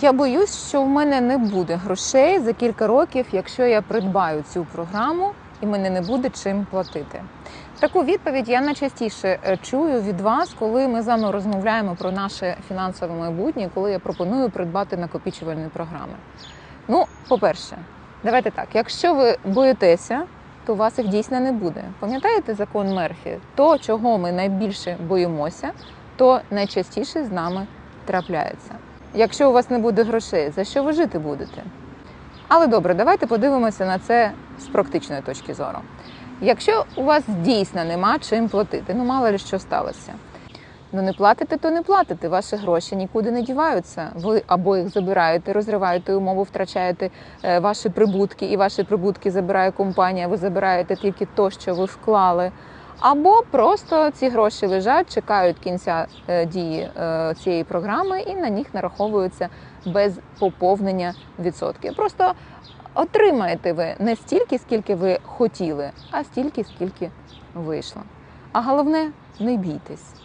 Я боюсь, що в мене не буде грошей за кілька років, якщо я придбаю цю програму і мене не буде чим платити. Таку відповідь я найчастіше е, чую від вас, коли ми з вами розмовляємо про наше фінансове майбутнє, коли я пропоную придбати накопичувальні програми. Ну, по-перше, давайте так: якщо ви боїтеся, то у вас їх дійсно не буде. Пам'ятаєте закон Мерфі? То, чого ми найбільше боїмося, то найчастіше з нами трапляється. Якщо у вас не буде грошей, за що ви жити будете? Але добре, давайте подивимося на це з практичної точки зору. Якщо у вас дійсно нема чим платити, ну мало ли що сталося. Ну не платите, то не платите. Ваші гроші нікуди не діваються. Ви або їх забираєте, розриваєте умову, втрачаєте е, ваші прибутки, і ваші прибутки забирає компанія. Ви забираєте тільки то, що ви вклали. Або просто ці гроші лежать, чекають кінця е, дії е, цієї програми, і на них нараховуються без поповнення відсотків. Просто отримаєте ви не стільки, скільки ви хотіли, а стільки, скільки вийшло. А головне, не бійтесь.